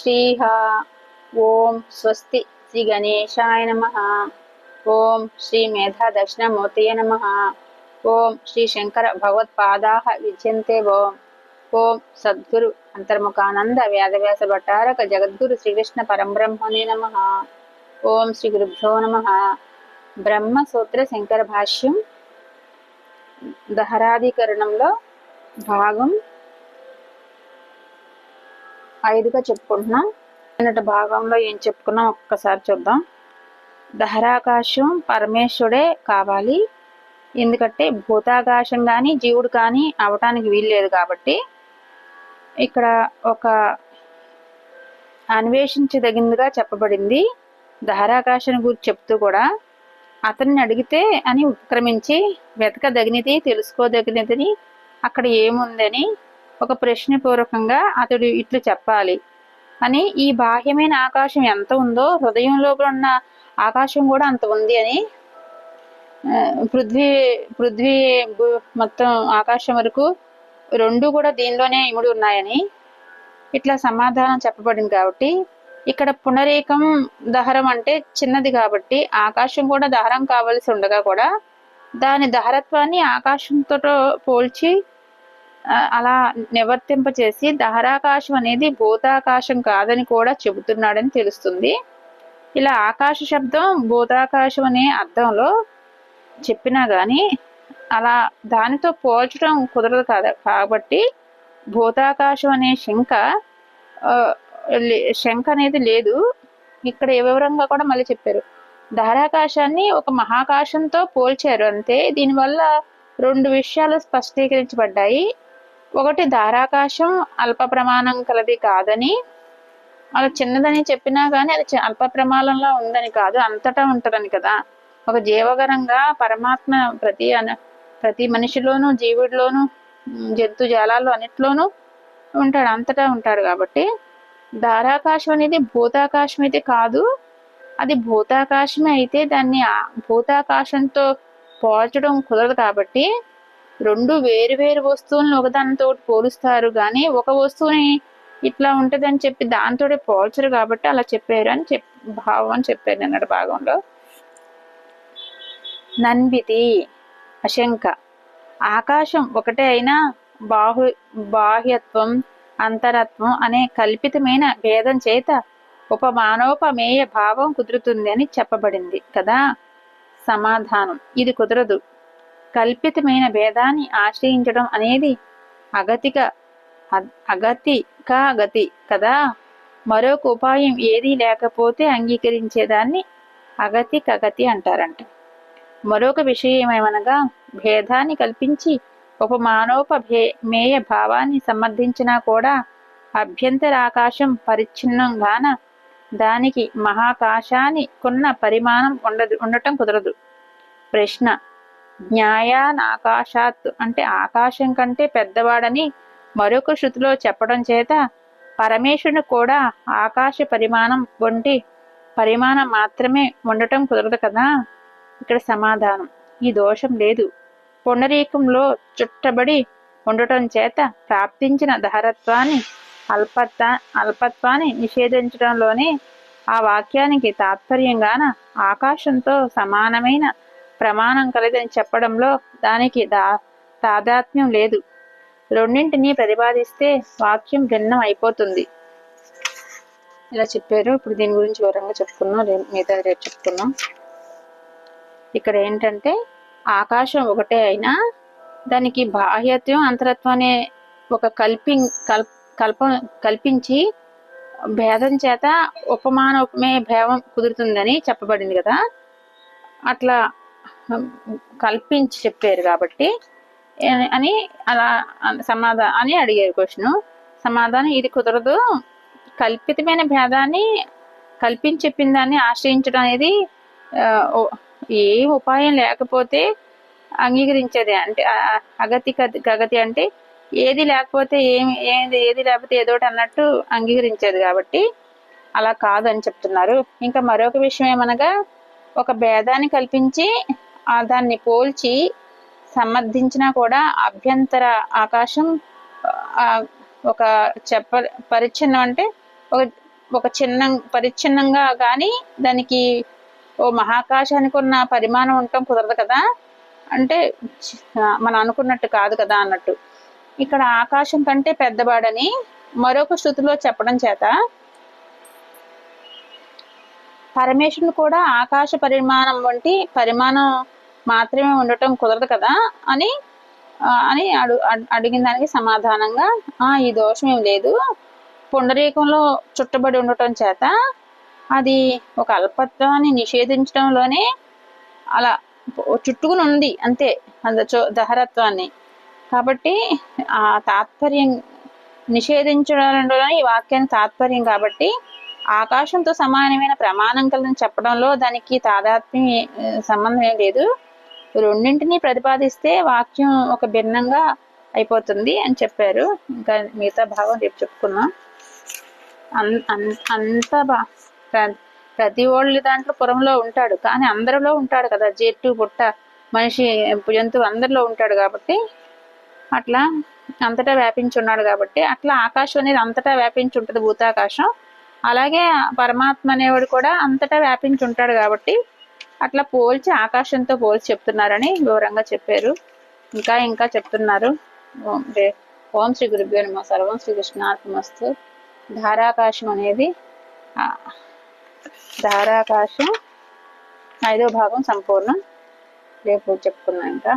శ్రీహ ఓం స్వస్తి శ్రీ గణేశాయ నమ ఓం శ్రీ మేధా దక్షిణమూర్తయ నమ ఓం శ్రీ శంకర భగవత్పాదా విద్యంతే ఓం ఓం సద్గురు అంతర్ముఖానంద వేదవ్యాస భట్టారక జగద్గురు శ్రీకృష్ణ పరంబ్రహ్మణే నమ ఓం శ్రీ గురుభ్యో నమ బ్రహ్మసూత్ర శంకర భాష్యం దహరాధికరణంలో భాగం ఐదుగా చెప్పుకుంటున్నాం. నిన్నటి భాగంలో ఏం చెప్పుకున్నాం? ఒక్కసారి చూద్దాం. దహరాకాశం పరమేశ్వరుడే కావాలి. ఎందుకంటే భూతాకాశం కానీ జీవుడు కానీ అవటానికి వీల్లేదు కాబట్టి ఇక్కడ ఒక అన్వేషించదగిందిగా చెప్పబడింది. దహరాకాశం గురించి చెప్తూ కూడా అతన్ని అడిగితే అని ఉపక్రమించి వెతకదగినది తెలుసుకోదగినదని అక్కడ ఏముందని ఒక ప్రశ్నపూర్వకంగా అతడు ఇట్లు చెప్పాలి. అని ఈ బాహ్యమైన ఆకాశం ఎంత ఉందో హృదయంలో ఉన్న ఆకాశం కూడా అంత ఉంది అని పృథ్వీ పృథ్వీ మొత్తం ఆకాశం వరకు రెండు కూడా దీనిలోనే ఇముడి ఉన్నాయని ఇట్లా సమాధానం చెప్పబడింది కాబట్టి ఇక్కడ పునరేకం దహరం అంటే చిన్నది కాబట్టి ఆకాశం కూడా దహరం కావలసి ఉండగా కూడా దాని దహరత్వాన్ని ఆకాశంతో పోల్చి అలా నివర్తింపచేసి దహరాకాశం అనేది భూతాకాశం కాదని కూడా చెబుతున్నాడని తెలుస్తుంది. ఇలా ఆకాశ శబ్దం భూతాకాశం అనే అర్థంలో చెప్పినా కానీ అలా దానితో పోల్చడం కుదరదు కాదు కాబట్టి భూతాకాశం అనే శంక లే- శంక అనేది లేదు. ఇక్కడ ఏ వివరంగా కూడా మళ్ళీ చెప్పారు. ధారాకాశాన్ని ఒక మహాకాశంతో పోల్చారు అంతే. దీనివల్ల రెండు విషయాలు స్పష్టీకరించబడ్డాయి. ఒకటి ధారాకాశం అల్ప ప్రమాణం కలది కాదని అలా చిన్నదని చెప్పినా కానీ అది అల్ప ప్రమాణంలో ఉందని కాదు అంతటా ఉంటుందని కదా. ఒక జీవగరంగా పరమాత్మ ప్రతి అన ప్రతి మనిషిలోనూ జీవుడిలోనూ జంతు జాలాల్లో అన్నిట్లోనూ ఉంటాడు అంతటా ఉంటాడు కాబట్టి ధారాకాశం అనేది భూతాకాశం అయితే కాదు. అది భూతాకాశమే అయితే దాన్ని భూతాకాశంతో పోల్చడం కుదరదు కాబట్టి రెండు వేరు వేరు వస్తువులను ఒకదానితో పోలుస్తారు. కానీ ఒక వస్తువుని ఇట్లా ఉంటుందని చెప్పి దాంతో పోల్చరు కాబట్టి అలా చెప్పారు అని చెప్ భావం అని చెప్పారు నిన్నటి భాగంలో. నన్వితి అశంక. ఆకాశం ఒకటే అయినా బాహు బాహ్యత్వం అంతరత్వం అనే కల్పితమైన భేదం చేత ఉపమానోపమేయ భావం కుదురుతుంది అని చెప్పబడింది. కదా? సమాధానం. ఇది కుదరదు. కల్పితమైన భేదాన్ని ఆశ్రయించడం అనేది అగతిక అగతికా గతి కదా? మరొక ఉపాయం ఏదీ లేకపోతే అంగీకరించేదాన్ని అగతి కగతి అంటారంట. మరొక విషయం ఏమనగా భేదాన్ని కల్పించి ఉపమానోపభే మేయ భావాన్ని సమర్థించినా కూడా అభ్యంతరాకాశం పరిచ్ఛిన్నంగాన దానికి మహాకాశానికి కొన్న పరిమాణం ఉండదు ఉండటం కుదరదు. ప్రశ్న జ్ఞాయానాకాశాత్ అంటే ఆకాశం కంటే పెద్దవాడని మరొక శృతిలో చెప్పడం చేత పరమేశ్వరుని కూడా ఆకాశ పరిమాణం వంటి పరిమాణం మాత్రమే ఉండటం కుదరదు కదా? ఇక్కడ సమాధానం. ఈ దోషం లేదు. పునరీకంలో చుట్టబడి ఉండటం చేత ప్రాప్తించిన దహరత్వాన్ని అల్పత్వ అల్పత్వాన్ని నిషేధించడంలోనే ఆ వాక్యానికి తాత్పర్యంగాన ఆకాశంతో సమానమైన ప్రమాణం కలదని చెప్పడంలో దానికి దా తాదాత్మ్యం లేదు. రెండింటినీ ప్రతిపాదిస్తే వాక్యం భిన్నం అయిపోతుంది. ఇలా చెప్పారు. ఇప్పుడు దీని గురించి వివరంగా చెప్పుకున్నాం. రేపు మిగతా రేపు చెప్పుకున్నాం. ఇక్కడ ఏంటంటే ఆకాశం ఒకటే అయినా దానికి బాహ్యత్వం అంతరత్వం అనే ఒక కల్పి కల్ కల్ప కల్పించి భేదం చేత ఉపమాన ఉపమే కుదురుతుందని చెప్పబడింది కదా. అట్లా కల్పించి చెప్పారు కాబట్టి అని అలా సమాధానం అని అడిగారు క్వశ్చన్ సమాధానం ఇది కుదరదు. కల్పితమైన భేదాన్ని కల్పించి చెప్పిన దాన్ని ఆశ్రయించడం అనేది ఏ ఉపాయం లేకపోతే అంగీకరించేది అంటే అగతి గగతి అంటే ఏది లేకపోతే ఏమి ఏది ఏది లేకపోతే ఏదో ఒకటి అన్నట్టు అంగీకరించేది కాబట్టి అలా కాదని చెప్తున్నారు. ఇంకా మరొక విషయం ఏమనగా ఒక భేదాన్ని కల్పించి దాన్ని పోల్చి సమర్థించినా కూడా అభ్యంతర ఆకాశం ఒక చెప్ప పరిచ్ఛిన్నం అంటే ఒక ఒక చిన్న పరిచ్ఛిన్నంగా కానీ దానికి ఓ మహాకాశానికి ఉన్న పరిమాణం ఉండటం కుదరదు కదా. అంటే మనం అనుకున్నట్టు కాదు కదా అన్నట్టు. ఇక్కడ ఆకాశం కంటే పెద్దవాడని మరొక శృతిలో చెప్పడం చేత పరమేశ్వరుని కూడా ఆకాశ పరిమాణం వంటి పరిమాణం మాత్రమే ఉండటం కుదరదు కదా అని అని అడు అడ్- అడిగిన దానికి సమాధానంగా ఆ ఈ దోషం ఏం లేదు. పుండరీకంలో చుట్టబడి ఉండటం చేత అది ఒక అల్పత్వాన్ని నిషేధించడంలోనే అలా చుట్టుకుని ఉంది అంతే అంత చో దహరత్వాన్ని. కాబట్టి ఆ తాత్పర్యం నిషేధించడంలో ఈ వాక్యాన్ని తాత్పర్యం కాబట్టి ఆకాశంతో సమానమైన ప్రమాణం కలిగిన చెప్పడంలో దానికి తాదాత్మ్యం సంబంధం ఏం లేదు. రెండింటిని ప్రతిపాదిస్తే వాక్యం ఒక భిన్నంగా అయిపోతుంది అని చెప్పారు. ఇంకా మిగతా భాగం రేపు చెప్పుకున్నాం అన్- అంత బా ప్ర- ప్రతి ఓళ్ళ దాంట్లో పురంలో ఉంటాడు. కానీ అందరిలో ఉంటాడు కదా. జెట్టు పుట్ట మనిషి జంతువు అందరిలో ఉంటాడు కాబట్టి అట్లా అంతటా వ్యాపించి ఉన్నాడు కాబట్టి అట్లా ఆకాశం అనేది అంతటా వ్యాపించి ఉంటుంది భూతాకాశం. అలాగే పరమాత్మ అనేవాడు కూడా అంతటా వ్యాపించి ఉంటాడు కాబట్టి అట్లా పోల్చి ఆకాశంతో పోల్చి చెప్తున్నారని వివరంగా చెప్పారు. ఇంకా ఇంకా చెప్తున్నారు. ఓం శ్రీ గురుభ్యో నమ. సర్వం శ్రీ కృష్ణార్పణమస్తు. ధారాకాశం అనేది ధారాకాశం ఐదో భాగం సంపూర్ణం. రేపు చెప్పుకున్నాం ఇంకా.